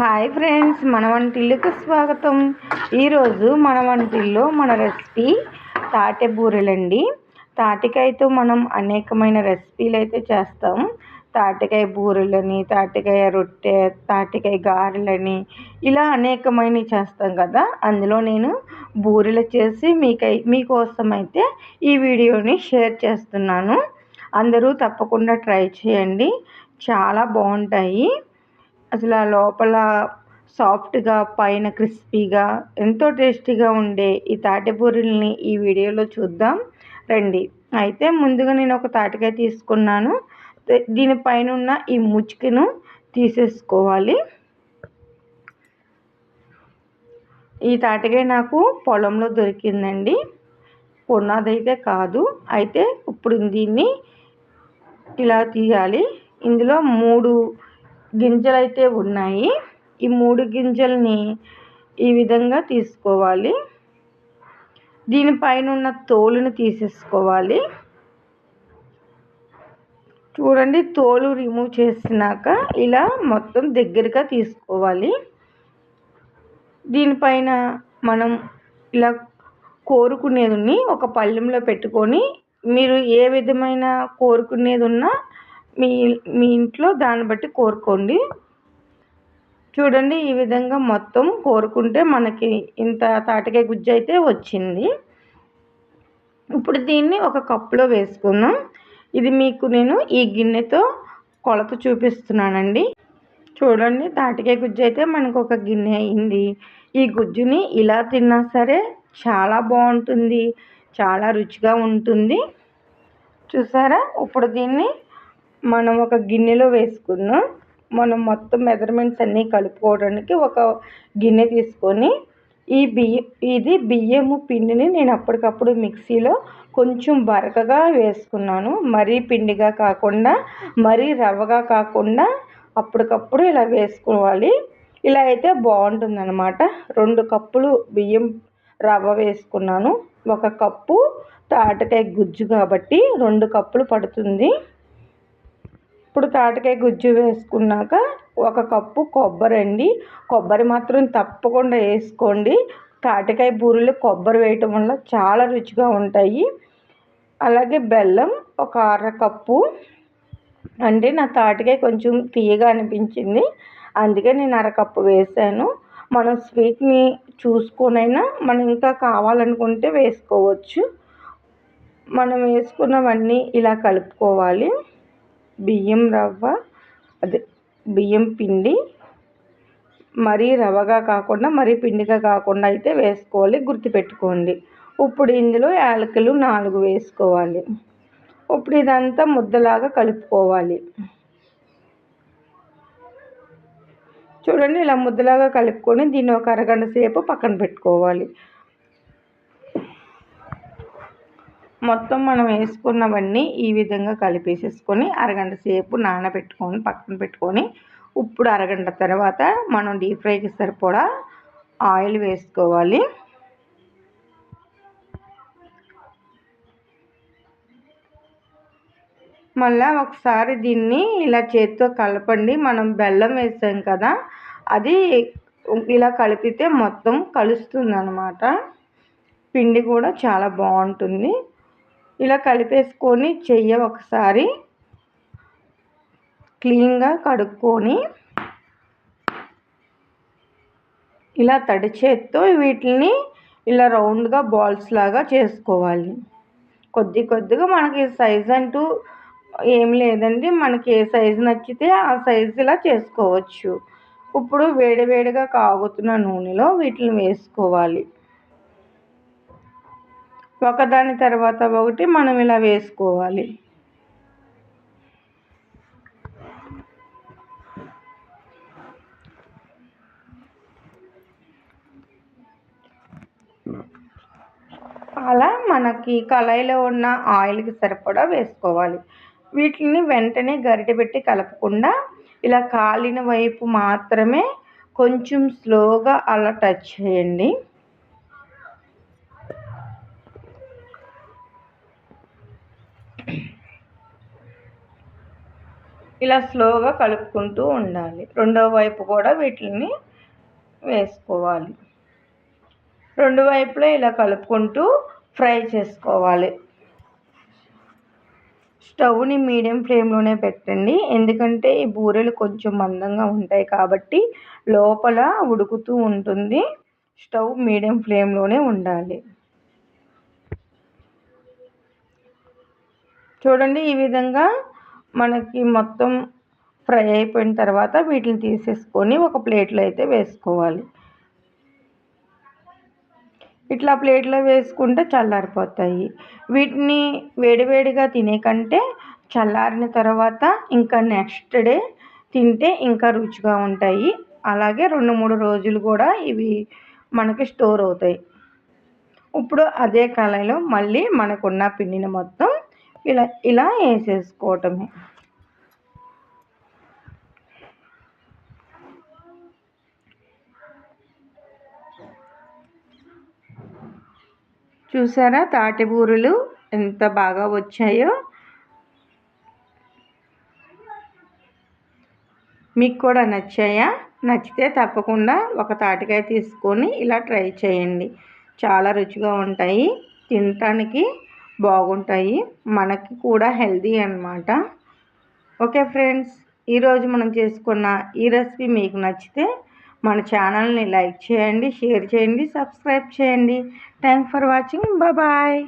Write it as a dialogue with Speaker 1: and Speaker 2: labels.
Speaker 1: Hi friends మన వంటిల్లుకు స్వాగతం. ఈరోజు మన వంటిల్లో మన రెసిపీ తాటె బూరెలండి. తాటికాయతో మనం అనేకమైన రెసిపీలు అయితే చేస్తాం. తాటికాయ బూరెలని తాటికాయ రొట్టె తాటికాయ గారెలని ఇలా అనేకమైనవి చేస్తాం కదా. అందులో నేను బూరెలు చేసి మీకై మీకోసం అయితే ఈ వీడియోని షేర్ చేస్తున్నాను. అందరూ తప్పకుండా ట్రై చేయండి. చాలా బాగుంటాయి. అసలు ఆ లోపల సాఫ్ట్గా పైన క్రిస్పీగా ఎంతో టేస్టీగా ఉండే ఈ తాటిపూరిల్ని ఈ వీడియోలో చూద్దాం. రండి. అయితే ముందుగా నేను ఒక తాటికాయ తీసుకున్నాను. దీనిపైన ఉన్న ఈ ముచ్చుకను తీసేసుకోవాలి. ఈ తాటికాయ నాకు పొలంలో దొరికిందండి. కొన్నదైతే కాదు. అయితే ఇప్పుడు దీన్ని ఇలా తీయాలి. ఇందులో మూడు గింజలు అయితే ఉన్నాయి. ఈ మూడు గింజల్ని ఈ విధంగా తీసుకోవాలి. దీనిపైన ఉన్న తోలుని తీసేసుకోవాలి. చూడండి తోలు రిమూవ్ చేసినాక ఇలా మొత్తం దగ్గరగా తీసుకోవాలి. దీనిపైన మనం ఇలా కోరుకునేది ఒక పళ్ళెంలో పెట్టుకొని మీరు ఏ విధమైన కోరుకునేది ఉన్నా మీ మీ ఇంట్లో దాన్ని బట్టి కోరుకోండి. చూడండి ఈ విధంగా మొత్తం కోరుకుంటే మనకి ఇంత తాటికాయ గుజ్జు అయితే వచ్చింది. ఇప్పుడు దీన్ని ఒక కప్పులో వేసుకుందాం. ఇది మీకు నేను ఈ గిన్నెతో కొలత చూపిస్తున్నానండి. చూడండి తాటికాయ గుజ్జు అయితే మనకు ఒక గిన్నె అయింది. ఈ గుజ్జుని ఇలా తిన్నా సరే చాలా బాగుంటుంది చాలా రుచిగా ఉంటుంది. చూసారా? ఇప్పుడు దీన్ని మనం ఒక గిన్నెలో వేసుకున్నాం మనం మొత్తం మెజర్మెంట్స్ అన్నీ కలుపుకోవడానికి ఒక గిన్నె తీసుకొని ఈ బియ్యం ఇది బియ్యము పిండిని నేను అప్పటికప్పుడు మిక్సీలో కొంచెం బరకగా వేసుకున్నాను. మరీ పిండిగా కాకుండా మరీ రవ్వగా కాకుండా అప్పటికప్పుడు ఇలా వేసుకోవాలి. ఇలా అయితే బాగుంటుందన్నమాట. రెండు కప్పులు బియ్యం రవ్వ వేసుకున్నాను. ఒక కప్పు తాటకాయ గుజ్జు కాబట్టి రెండు కప్పులు పడుతుంది. ఇప్పుడు తాటకాయ గుజ్జు వేసుకున్నాక ఒక కప్పు కొబ్బరి అండి. కొబ్బరి మాత్రం తప్పకుండా వేసుకోండి. తాటికాయ బూరెలు కొబ్బరి వేయటం వల్ల చాలా రుచిగా ఉంటాయి. అలాగే బెల్లం ఒక అర కప్పు. అంటే నా తాటికాయ కొంచెం తీయగా అనిపించింది. అందుకే నేను అరకప్పు వేసాను. మనం స్వీట్ని చూసుకొనైనా మనం ఇంకా కావాలనుకుంటే వేసుకోవచ్చు. మనం వేసుకున్నవన్నీ ఇలా కలుపుకోవాలి. బియ్యం రవ్వ అదే బియ్యం పిండి. మరీ రవ్వగా కాకుండా మరీ పిండిగా కాకుండా అయితే వేసుకోవాలి గుర్తుపెట్టుకోండి. ఇప్పుడు ఇందులో యాలకులు నాలుగు వేసుకోవాలి. ఇప్పుడు ఇదంతా ముద్దలాగా కలుపుకోవాలి. చూడండి ఇలా ముద్దలాగా కలుపుకొని దీన్ని ఒక అరగంట సేపు పక్కన పెట్టుకోవాలి. మొత్తం మనం వేసుకున్నవన్నీ ఈ విధంగా కలిపేసేసుకొని అరగంట సేపు నానబెట్టుకొని పక్కన పెట్టుకొని ఇప్పుడు అరగంట తర్వాత మనం డీప్ ఫ్రైకి సరిపడా ఆయిల్ వేసుకోవాలి. మళ్ళీ ఒకసారి దీన్ని ఇలా చేతితో కలపండి. మనం బెల్లం వేసాం కదా అది ఇలా కలిపితే మొత్తం కలుస్తుంది అనమాట పిండి కూడా చాలా బాగుంటుంది. ఇలా కలిపేసుకొని చెయ్య ఒకసారి. క్లీన్గా కడుక్కొని ఇలా తడి చేత్తో వీటిని ఇలా రౌండ్గా బాల్స్ లాగా చేసుకోవాలి. కొద్ది కొద్దిగా మనకి సైజ్ అంటూ ఏం లేదండి. మనకి ఏ సైజు నచ్చితే ఆ సైజు ఇలా చేసుకోవచ్చు. ఇప్పుడు వేడివేడిగా కాగుతున్న నూనెలో వీటిని వేసుకోవాలి. ఒకదాని తర్వాత ఒకటి మనం ఇలా వేసుకోవాలి. అలా మనకి కళాయిలో ఉన్న ఆయిల్కి సరిపడా వేసుకోవాలి. వీటిని వెంటనే గరిటె పెట్టి కలపకుండా ఇలా కాలిన వైపు మాత్రమే కొంచెం స్లోగా అలా టచ్ చేయండి. ఇలా స్లోగా కలుపుకుంటూ ఉండాలి. రెండో వైపు కూడా వీటిని వేసుకోవాలి. రెండు వైపులా ఇలా కలుపుకుంటూ ఫ్రై చేసుకోవాలి. స్టవ్ని మీడియం ఫ్లేమ్లోనే పెట్టండి. ఎందుకంటే ఈ బూరెలు కొంచెం మందంగా ఉంటాయి కాబట్టి లోపల ఉడుకుతూ ఉంటుంది. స్టవ్ మీడియం ఫ్లేమ్లోనే ఉండాలి. చూడండి ఈ విధంగా మనకి మొత్తం ఫ్రై అయిపోయిన తర్వాత వీటిని తీసేసుకొని ఒక ప్లేట్లో అయితే వేసుకోవాలి. ఇట్లా ప్లేట్లో వేసుకుంటే చల్లారిపోతాయి. వీటిని వేడివేడిగా తినే కంటే చల్లారిన తర్వాత ఇంకా నెక్స్ట్ డే తింటే ఇంకా రుచిగా ఉంటాయి. అలాగే రెండు మూడు రోజులు కూడా ఇవి మనకి స్టోర్ అవుతాయి. ఇప్పుడు అదే కళాయిలో మళ్ళీ మనకున్న పిండిని మొత్తం ఇలా ఇలా వేసేసుకోవటమే. చూసారా తాటిపూరెలు ఎంత బాగా వచ్చాయో? మీకు కూడా నచ్చాయా? నచ్చితే తప్పకుండా ఒక తాటికాయ తీసుకొని ఇలా ట్రై చేయండి. చాలా రుచిగా ఉంటాయి. తినటానికి బాగుంటాయి. మనకి కూడా హెల్దీ అనమాట ఓకే ఫ్రెండ్స్ ఈరోజు మనం చేసుకున్న ఈ రెసిపీ మీకు నచ్చితే మన ఛానల్ని లైక్ చేయండి షేర్ చేయండి సబ్స్క్రైబ్ చేయండి. Thank for watching. బాయ్.